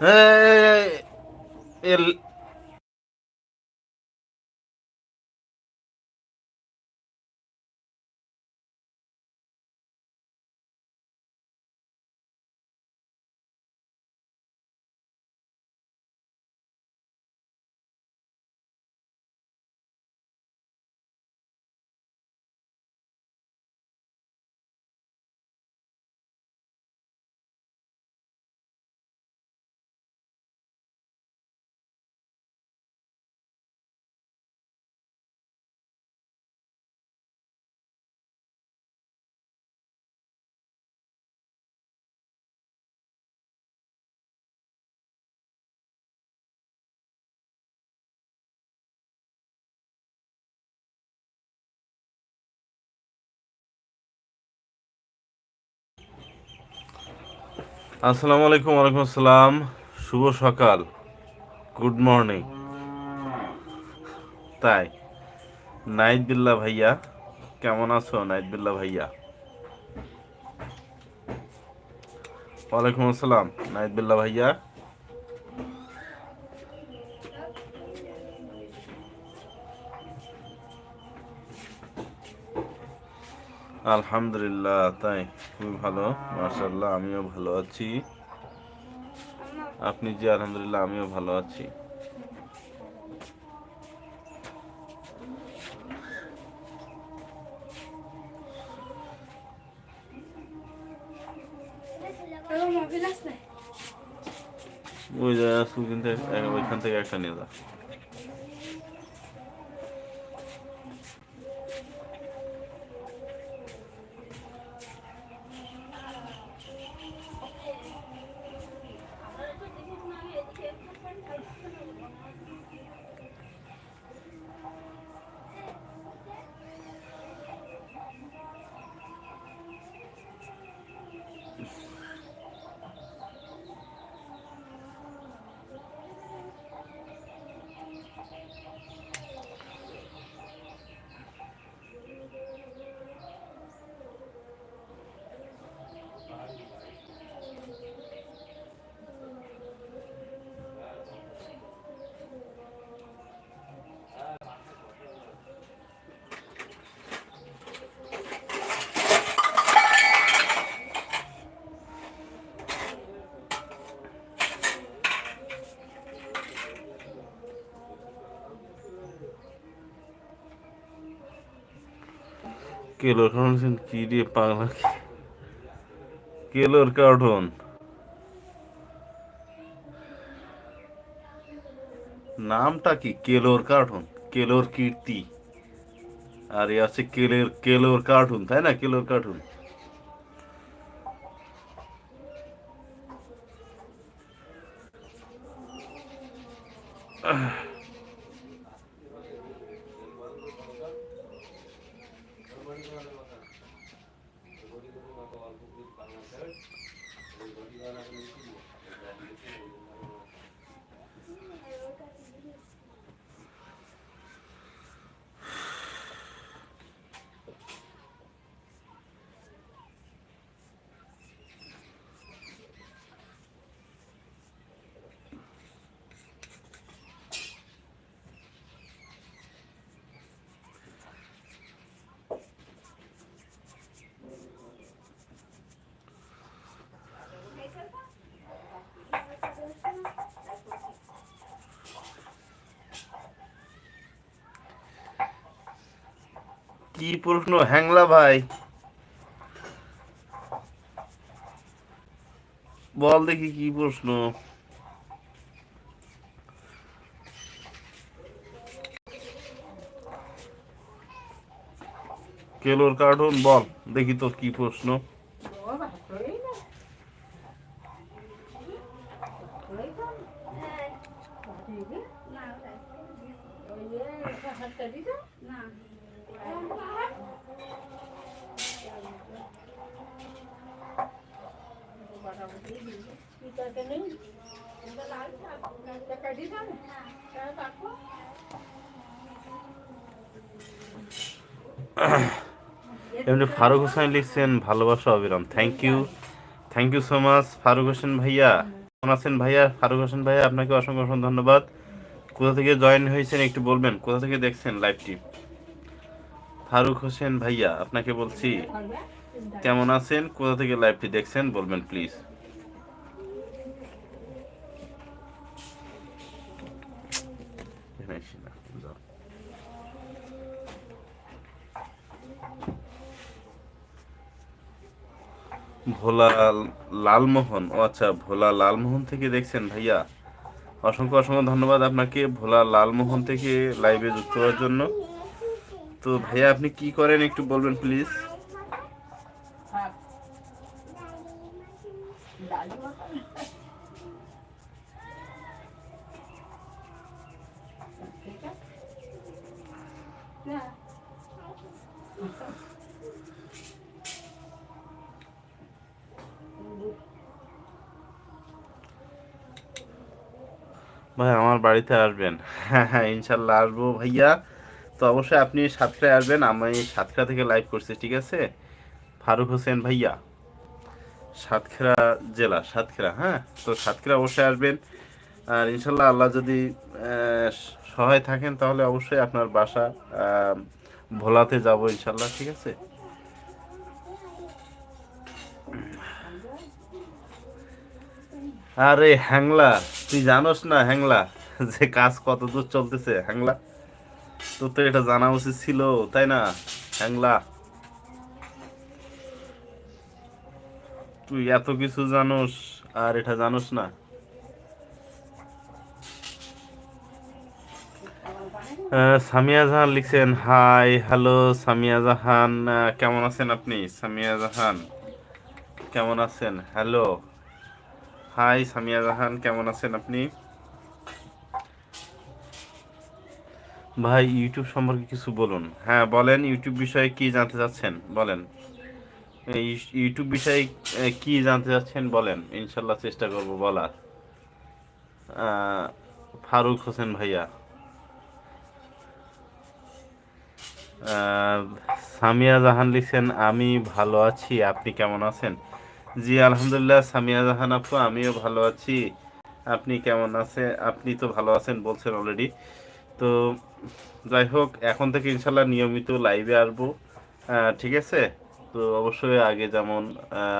Eh, el... আসসালামু আলাইকুম, ওয়ালাইকুম আসসালাম। শুভ সকাল। গুড মর্নিং তাই নাইট বিল্লা ভাইয়া, কেমন আছো নাইট বিল্লা ভাইয়া? ওয়ালাইকুম আসসালাম নাইট বিল্লা ভাইয়া। আলহামদুলিল্লাহ তাই? খুবই ভালো মার্শাল্লাহ আমিও ভালো আছি। আপনি যে আলহামদুলিল্লাহ আমিও ভালো আছি। ওই জায়গা থেকে ওইখান থেকে একটা নিয়ে যা কেলোর কার্টুন কি দিয়ে পাগলা? কেলোর কার্টুন। নামটা কি? কেলোর কার্টুন, কেলোর কীর্তি। আর, আছে কেলের, কেলোর কার্টুন, তাই না? কেলোর কার্টুন। কি প্রশ্ন? হ্যাংলা ভাই। বল দেখি কি প্রশ্ন। কেলোর কার্টুন, বল, দেখি তোর কি প্রশ্ন। এমনি ফারুক হোসেন লিখছেন, ভালোবাসা অবিরাম। Thank you thank you so much Faruk Hossain ভাইয়া। কেমন আছেন ভাইয়া? ফারুক হোসেন ভাইয়া, আপনাকে অসংখ্য অসংখ্য ধন্যবাদ। কোথা থেকে জয়েন হয়েছেন একটু বলবেন? কোথা থেকে দেখছেন লাইভটি ফারুক হোসেন ভাইয়া, আপনাকে বলছি। কেমন আছেন? কোথা থেকে লাইভটি দেখছেন? বলবেন প্লিজ ভোলা লালমোহন। ও আচ্ছা ভোলা লালমোহন থেকে দেখছেন ভাইয়া। অসংখ্য অসংখ্য ধন্যবাদ আপনাকে ভোলা লালমোহন থেকে লাইভে যুক্ত হওয়ার জন্য। তো ভাইয়া, আপনি কি করেন একটু বলবেন প্লিজ ভাই, আমার বাড়িতে আসবেন। হ্যাঁ হ্যাঁ ইনশাল্লাহ আসব ভাইয়া। তো অবশ্যই আপনি সাতটায় আসবেন, আমি সাতক্ষীরা থেকে লাইভ করছি, ঠিক আছে? ফারুক হোসেন ভাইয়া, সাতক্ষীরা জেলা, সাতক্ষীরা হ্যাঁ? তো সাতক্ষীরা অবশ্যই আসবেন। আর ইনশাল্লাহ আল্লাহ যদি সহায় থাকেন, তাহলে অবশ্যই আপনার বাসা ভোলাতে যাব ইনশাল্লাহ, ঠিক আছে? আরে হ্যাংলা তুই জানোস না, হ্যাংলা, যে কাজ কত দূর চলতেছে, হ্যাংলা? তোর তো এটা জানা উচিত ছিল, তাই না, হ্যাংলা? তুই এত কিছু জানোস, আর এটা জানোস না। সামিয়া জাহান লিখছেন, হাই, হ্যালো, সামিয়া জাহান কেমন আছেন আপনি? সামিয়া জাহান, কেমন আছেন? হ্যালো হাই সামিয়া জাহান, কেমন আছেন আপনি? ভাই, ইউটিউব সম্পর্কে কিছু বলুন। হ্যাঁ বলেন, ইউটিউব বিষয়ে কি জানতে চাচ্ছেন? বলেন। ইউটিউব বিষয়ে কি জানতে চাচ্ছেন? বলেন। ইনশাল্লাহ চেষ্টা করব বলার। ফারুক হোসেন ভাইয়া। সামিয়া জাহান লিখছেন, আমি ভালো আছি, আপনি কেমন আছেন? জি, আলহামদুলিল্লাহ, সামিয়া জাহান আপু, আমিও ভালো আছি। আপনি কেমন আছে? আপনি তো ভালো আছেন বলছেন অলরেডি তো যাই হোক, এখন থেকে ইনশাল্লাহ নিয়মিত লাইভে আসব। ঠিক আছে? তো অবশ্যই আগে যেমন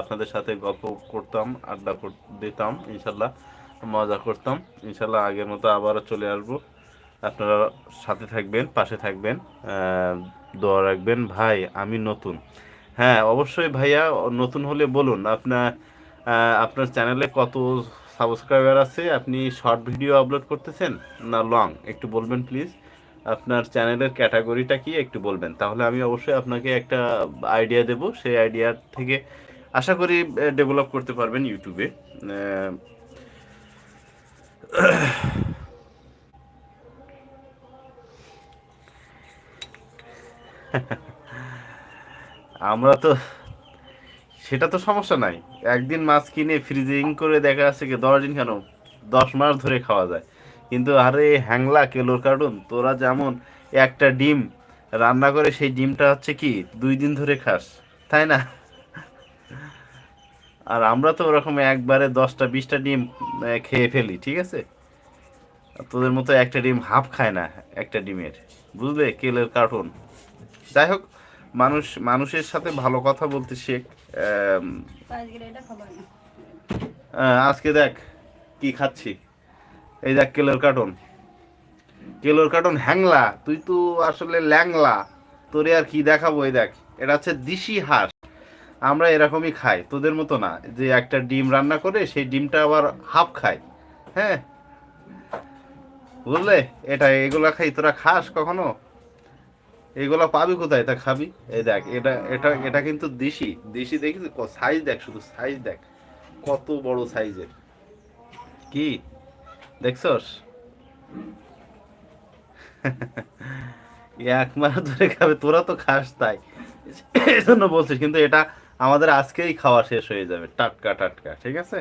আপনাদের সাথে গল্প করতাম, আড্ডা দিতাম ইনশাল্লাহ মজা করতাম। ইনশাল্লাহ আগের মতো আবারও চলে আসব। আপনারা সাথে থাকবেন, পাশে থাকবেন। দোয়া রাখবেন। ভাই, আমি নতুন। হ্যাঁ অবশ্যই ভাইয়া নতুন হলে বলুন। আপনার আপনার চ্যানেলে কত সাবস্ক্রাইবার আছে? আপনি শর্ট ভিডিও আপলোড করতেছেন না লং? একটু বলবেন প্লিজ। আপনার চ্যানেলের ক্যাটাগরিটা কি একটু বলবেন? তাহলে আমি অবশ্যই আপনাকে একটা আইডিয়া দেব। সেই আইডিয়ার থেকে আশা করি ডেভেলপ করতে পারবেন ইউটিউবে। আহ, আমরা তো, সেটা তো সমস্যা নাই। একদিন মাছ কিনে ফ্রিজিং করে দেখা যাচ্ছে কি দশ দিন কেন? দশ মাস ধরে খাওয়া যায়। কিন্তু আরে হ্যাংলা কেলোর কার্টুন, তোরা যেমন একটা ডিম রান্না করে, সেই ডিমটা হচ্ছে কি দুই দিন ধরে খাস, তাই না? আর আমরা তো ওরকম একবারে দশটা, বিশটা ডিম খেয়ে ফেলি, ঠিক আছে? তোদের মতো একটা ডিম হাফ খায় না একটা ডিমের, বুঝলে? কেলের কার্টুন। যাই হোক মানুষ, মানুষের সাথে ভালো কথা বলতে শেখ আজকে দেখ কি খাচ্ছি। এই দেখ কেলোর কার্টুন। কেলোর কার্টুন হ্যাংলা। তুই তো আসলে ল্যাংলা। তোরে আর কি দেখাবো এই দেখ। এটা হচ্ছে দিশি হাঁস। আমরা এরকমই খাই। তোদের মতো না। যে একটা ডিম রান্না করে, সেই ডিমটা আবার হাফ খায়। হ্যাঁ? বুঝলে? এটা এগুলা খাই। তোরা খাস কখনো? এগুলা পাবি কোথায়? তা খাবি। এই দেখ, এটা এটা এটা কিন্তু দেশি। দেশি দেখিস সাইজ দেখ শুধু সাইজ দেখ। কত বড় সাইজের কি? দেখছস? এক মাস ধরে খাবে, তোরা তো খাস তাই। এই জন্য বলছিস, কিন্তু এটা আমাদের আজকেই খাওয়া শেষ হয়ে যাবে, টাটকা টাটকা, ঠিক আছে?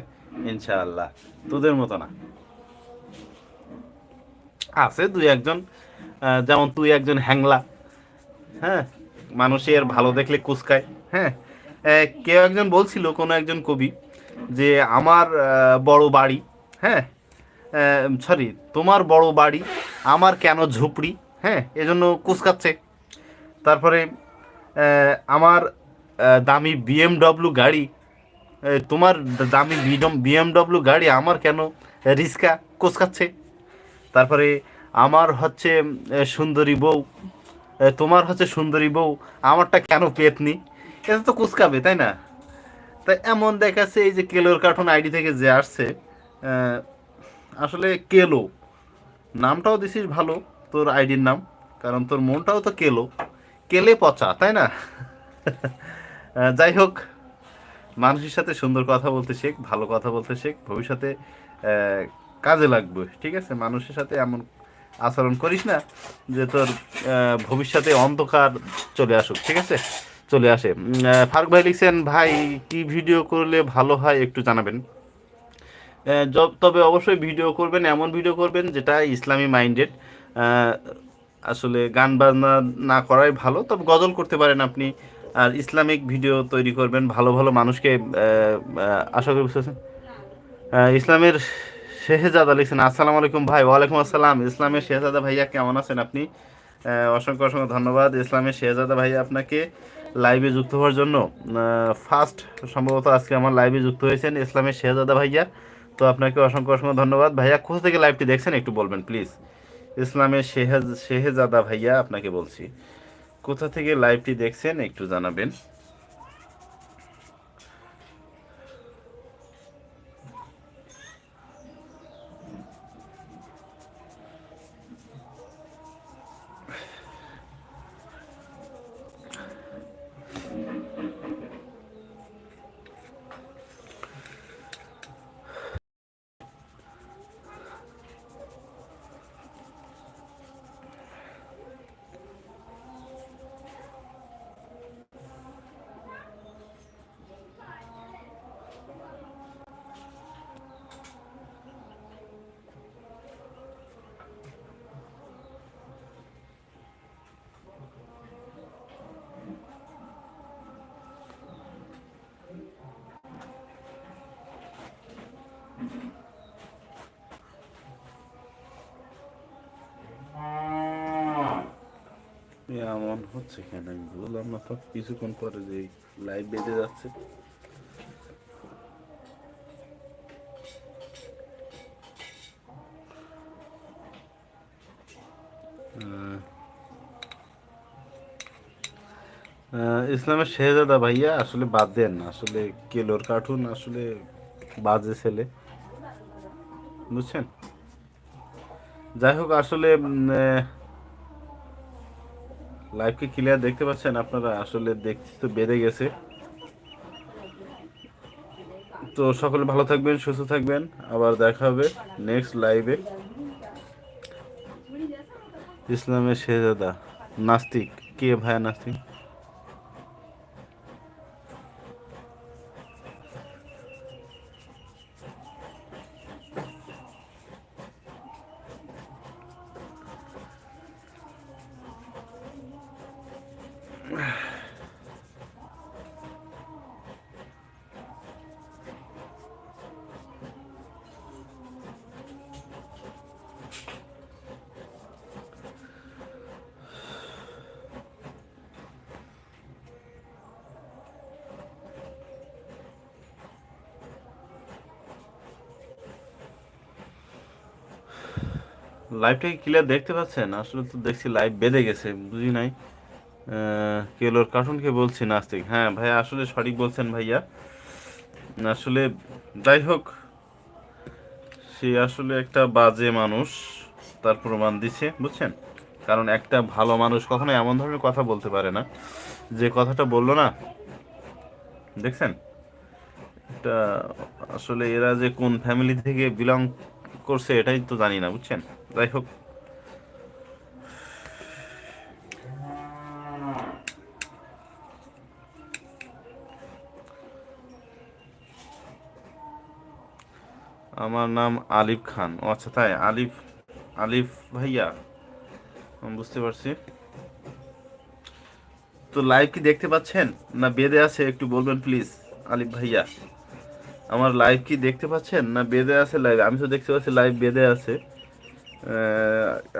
ইনশাআল্লাহ। তোদের মতো না। আছে দুই একজন যেমন তুই একজন হ্যাংলা। হ্যাঁ মানুষের ভালো দেখলে কুচকায় হ্যাঁ কেউ একজন বলছিল, কোনো একজন কবি, যে আমার বড় বাড়ি হ্যাঁ সরি, তোমার বড় বাড়ি আমার কেন ঝুপড়ি? হ্যাঁ এজন্য কুচকাচ্ছে তারপরে আমার দামি বিএমডব্লিউ গাড়ি তোমার দামি বিএমডব্লিউ গাড়ি আমার কেন রিস্কা কোচকাচ্ছে তারপরে, আমার হচ্ছে সুন্দরী বউ তোমার হচ্ছে সুন্দরী বউ, আমারটা কেন পেতনি? এটা তো কুচকাবে, তাই না? তাই এমন দেখাচ্ছে এই যে কেলোর কার্টুন আইডি থেকে যে আসছে আসলে কেলো। নামটাও দিছিস ভালো, তোর আইডির নাম, কারণ তোর মনটাও তো কেলো। কেলে পচা, তাই না? যাই হোক, মানুষের সাথে সুন্দর কথা বলতে শেখ, ভালো কথা বলতে শেখ, ভবিষ্যতে কাজে লাগবে, ঠিক আছে? মানুষের সাথে এমন আচরণ করিস না, যে তোর ভবিষ্যতে অন্ধকার চলে আসুক, ঠিক আছে? চলে আসে। ফারুক ভাই লিখছেন, ভাই, কি ভিডিও করলে ভালো হয় একটু জানাবেন। তবে অবশ্যই ভিডিও করবেন, এমন ভিডিও করবেন যেটা ইসলামী মাইন্ডেড আসলে গান বাজনা না করাই ভালো, তবে গজল করতে পারেন আপনি, আর ইসলামিক ভিডিও তৈরি করবেন, ভালো ভালো মানুষকে আশা করি বুঝতেছেন? ইসলামের শেহজাদা লিখছেন আসসালামু আলাইকুম ভাই, ওয়ালাইকুম আসসালাম। ইসলামের শেহজাদা ভাইয়া কেমন আছেন আপনি? অসংখ্য অসংখ্য ধন্যবাদ। ইসলামের শেহজাদা ভাইয়া আপনাকে লাইভে যুক্ত হওয়ার জন্য। ফার্স্ট সম্ভবত আজকে আমার লাইভে যুক্ত হয়েছেন ইসলামের শেহজাদা ভাইয়া। তো আপনাকে অসংখ্য অসংখ্য ধন্যবাদ। ভাইয়া, কোথা থেকে লাইভটি দেখছেন একটু বলবেন প্লিজ ইসলামের শেহেজ, শেহজাদা ভাইয়া, আপনাকে বলছি। কোথা থেকে লাইভটি দেখছেন একটু জানাবেন। এমন হচ্ছে কেন? আমি বুঝলাম না তো, কিছুক্ষণ পরে যে লাইভ বেজে যাচ্ছে। ইসলামের শেহজাদা ভাইয়া আসলে বাদ দেন আসলে কেলোর কার্টুন আসলে বাজে ছেলে। বুঝছেন? যাই হোক, আসলে লাইভকে ক্লিয়ার দেখতে পাচ্ছেন? আপনারা আসলে দেখতে তো বেড়ে গেছে। তো সকলে ভালো থাকবেন, সুস্থ থাকবেন। আবার দেখা হবে নেক্সট লাইভে ইসলামের শেহজাদা, নাস্তিক। কে ভাইয়া নাস্তিক? লাইভটাকে ক্লিয়ার দেখতে পাচ্ছেন? আসলে তো দেখছি লাইভ বেঁধে গেছে, বুঝি নাই। কেলোর কার্টুনকে বলছি নাস্তিক? হ্যাঁ ভাইয়া, আসলে সঠিক বলছেন ভাইয়া। আসলে যাই হোক, সে আসলে একটা বাজে মানুষ, তার প্রমাণ দিচ্ছে বুঝছেন? কারণ একটা ভালো মানুষ কখনো এমন ধরনের কথা বলতে পারে না, যে কথাটা বলল না। দেখছেন? এটা আসলে এরা যে কোন ফ্যামিলি থেকে বিলং করছে এটাই তো জানি না, বুঝছেন? যাই হোক। আমার নাম আলিফ খান। ও আচ্ছা তাই, আলিফ আলিফ ভাইয়া। বুঝতে পারছি। তো লাইভ কি দেখতে পাচ্ছেন? না বেদে আছে? একটু বলবেন প্লিজ আলিফ ভাইয়া। আমার লাইভ কি দেখতে পাচ্ছেন না বেঁধে আছে লাইভ আমি তো দেখতে পাচ্ছি লাইভ বেদে আছে।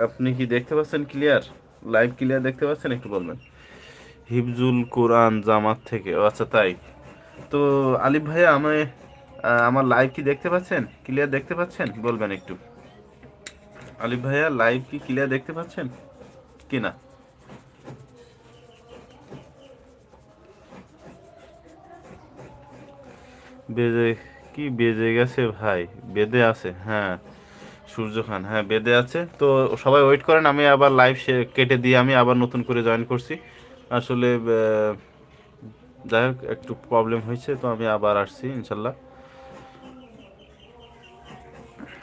আপনি কি দেখতে পাচ্ছেন ক্লিয়ার লাইভ ক্লিয়ার দেখতে পাচ্ছেন? একটু বলবেন। হিফজুল কোরআন জামাত থেকে। ও আচ্ছা তাই। তো আলিফ ভাইয়া, আমি আমার লাইভ কি দেখতে পাচ্ছেন? ক্লিয়ার দেখতে পাচ্ছেন? বলবেন একটু। আলিফ ভাইয়া লাইভ কি ক্লিয়ার দেখতে পাচ্ছেন? কি না? বেজে, কি বেজে গেছে ভাই? বেদে আছে হ্যাঁ। সূর্য খান হ্যাঁ বেদে আছে। তো সবাই ওয়েট করেন, আমি আবার লাইভ কেটে দিয়ে আমি আবার নতুন করে জয়েন করছি। আসলে যাই হোক, একটু প্রবলেম হয়েছে, তো আমি আবার আসছি, ইনশাল্লাহ।